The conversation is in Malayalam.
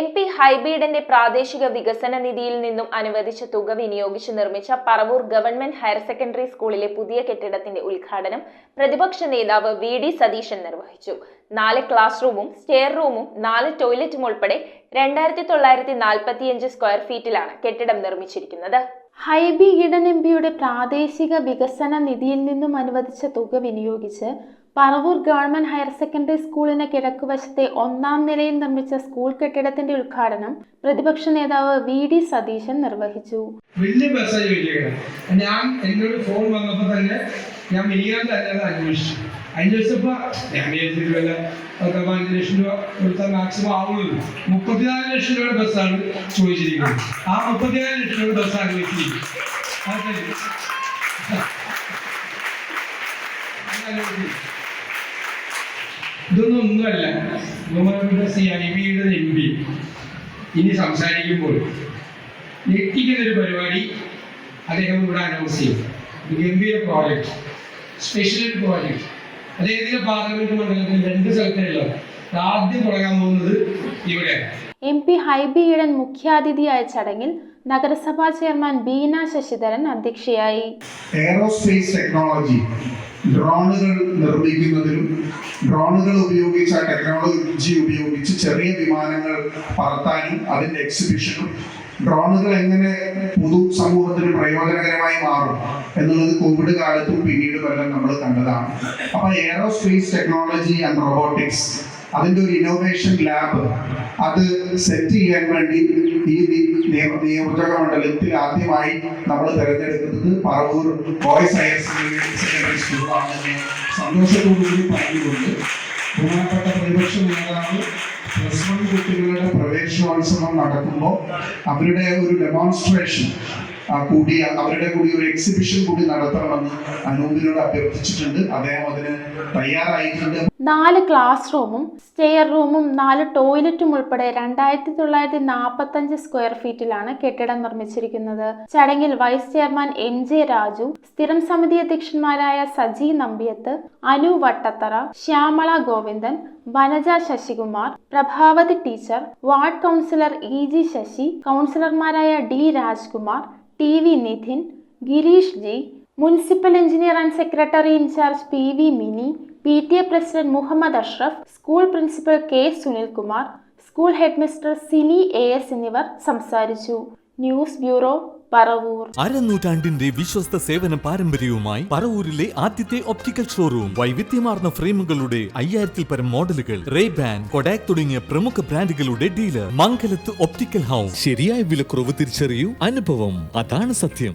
എം പി ഹൈബീഡന്റെ പ്രാദേശിക വികസന നിധിയിൽ നിന്നും അനുവദിച്ച തുക വിനിയോഗിച്ച് നിർമ്മിച്ച പറവൂർ ഗവൺമെന്റ് ഹയർ സെക്കൻഡറി സ്കൂളിലെ പുതിയ കെട്ടിടത്തിന്റെ ഉദ്ഘാടനം പ്രതിപക്ഷ നേതാവ് വി ഡി സതീശൻ നിർവഹിച്ചു. നാല് ക്ലാസ് റൂമും സ്റ്റെയർ റൂമും നാല് ടോയ്ലറ്റും ഉൾപ്പെടെ രണ്ടായിരത്തി തൊള്ളായിരത്തി നാൽപ്പത്തിയഞ്ച് സ്ക്വയർ ഫീറ്റിലാണ് കെട്ടിടം നിർമ്മിച്ചിരിക്കുന്നത്. ഹൈബി ഈഡൻ എം പിയുടെ പ്രാദേശിക വികസന നിധിയിൽ നിന്നും അനുവദിച്ച തുക വിനിയോഗിച്ച് പറവൂർ ഗവൺമെന്റ് ഹയർ സെക്കൻഡറി സ്കൂളിന് കിഴക്കുവശത്തെ ഒന്നാം നിലയിൽ നിർമ്മിച്ച സ്കൂൾ കെട്ടിടത്തിന്റെ ഉദ്ഘാടനം പ്രതിപക്ഷ നേതാവ് വി ഡി സതീശൻ നിർവഹിച്ചു. വലിയ മെസ്സേജ് ഞാൻ എന്നോട് ഫോൺ വന്നപ്പോൾ തന്നെ ഞാൻ തന്നെ അത് അന്വേഷിച്ചു അന്വേഷിച്ചപ്പോൾ ഞാൻ വിചാരിച്ചിട്ട് പതിനഞ്ച് ലക്ഷം രൂപ കൊടുത്താൽ മാക്സിമം ആവുള്ളൂ. മുപ്പത്തിനാല് ലക്ഷം രൂപയുടെ ബസ്സാണ് ചോദിച്ചിരിക്കുന്നത്. ആ മുപ്പത്തിനാല് ലക്ഷം രൂപയുടെ ബസ്സാണ് വെച്ചിരിക്കുന്നത് ശരി. ഇതൊന്നും ഒന്നുമല്ല. ബഹുമാനപ്പെട്ട ബിയുടെ എം പി ഇനി സംസാരിക്കുമ്പോൾ ഞെട്ടിക്കുന്ന ഒരു പരിപാടി അദ്ദേഹം ഇവിടെ അനൗൺസ് ചെയ്യും. ഗംഭീര പ്രോജക്റ്റ് സ്പെഷ്യൽ പ്രോജക്റ്റ് അദ്ദേഹത്തിന്റെ പാർലമെന്റ് മണ്ഡലത്തിൽ രണ്ട് സ്ഥലത്തുള്ള ആദ്യം തുടങ്ങാൻ പോകുന്നത് ഇവിടെ. എം പി ഹൈബി ഈഡൻ മുഖ്യാതിഥിയായ ചടങ്ങിൽ നഗരസഭാ ചെയർമാൻ ബീന ശശിധരൻ അധ്യക്ഷയായി. എയറോസ്പേസ് ടെക്നോളജി ഡ്രോണുകൾ നിർമ്മിക്കുന്നതിനും ഡ്രോണുകൾ ഉപയോഗിച്ച ടെക്നോളജി ഉപയോഗിച്ച് ചെറിയ വിമാനങ്ങൾ പറത്താനും അതിന്റെ എക്സിബിഷനും ഡ്രോണുകൾ എങ്ങനെ പൊതു സമൂഹത്തിന് പ്രയോജനകരമായി മാറും എന്നുള്ളത് കോവിഡ് കാലത്തും പിന്നീട് വരെ നമ്മൾ കണ്ടതാണ്. അപ്പൊ എയറോസ്പേസ് ടെക്നോളജി ആൻഡ് റോബോട്ടിക്സ് അതിന്റെ ഒരു ഇന്നോവേഷൻ ലാബ് അത് സെറ്റ് ചെയ്യാൻ വേണ്ടി ഈ നിയോജക മണ്ഡലത്തിൽ ആദ്യമായി നമ്മൾ തിരഞ്ഞെടുക്കുന്നത് പറവൂർ ബോയ്സ് ഹയർ സെക്കൻഡറി സ്കൂളാണെന്ന് സന്തോഷത്തോടുകൂടി പറഞ്ഞുകൊണ്ട് ബഹുമാനപ്പെട്ട പ്രതിപക്ഷ നേതാവ് പ്രവേശനോത്സവം നടക്കുമ്പോൾ അവരുടെ ഒരു ഡെമോൺസ്ട്രേഷൻ കൂടി അവരുടെ കൂടി ഒരു എക്സിബിഷൻ കൂടി നടത്തണമെന്ന് അനൂപിനോട് അഭ്യർത്ഥിച്ചിട്ടുണ്ട്. അദ്ദേഹം അതിന് തയ്യാറായിട്ടുണ്ട്. നാല് ക്ലാസ് റൂമും സ്റ്റെയർ റൂമും നാല് ടോയ്ലറ്റും ഉൾപ്പെടെ രണ്ടായിരത്തി തൊള്ളായിരത്തി നാൽപ്പത്തഞ്ച് സ്ക്വയർ ഫീറ്റിലാണ് കെട്ടിടം നിർമ്മിച്ചിരിക്കുന്നത്. ചടങ്ങിൽ vice chairman M J Raju സ്ഥിരം സമിതി അധ്യക്ഷന്മാരായ Saji Nambiath Anu Vattathara Shyamala Govindan Vanaja Sasikumar Prabhavathi teacher ward councillor E G Sasi കൗൺസിലർമാരായ D Rajkumar T V Nidhin Girish G municipal engineer and secretary in charge P V Mini P T A president Muhammad Ashraf school principal K Sunilkumar school head mister Sini A S എന്നിവർ സംസാരിച്ചു. News bureau Paravur. അരനൂറ്റാണ്ടിന്റെ വിശ്വസ്ത സേവന പാരമ്പര്യവുമായി പറവൂരിലെ ആദ്യത്തെ ഒപ്റ്റിക്കൽ ഷോറൂം വൈവിധ്യമാർന്ന ഫ്രെയിമുകളുടെ അയ്യായിരത്തിൽ പരം മോഡലുകൾ റേ ബാൻ കൊഡാക് തുടങ്ങിയ പ്രമുഖ ബ്രാൻഡുകളുടെ ഡീലർ മംഗലത്ത് ഒപ്റ്റിക്കൽ ഹൗസ്. ശരിയായ വിലക്കുറവ് തിരിച്ചറിയൂ അനുഭവം. അതാണ് സത്യം.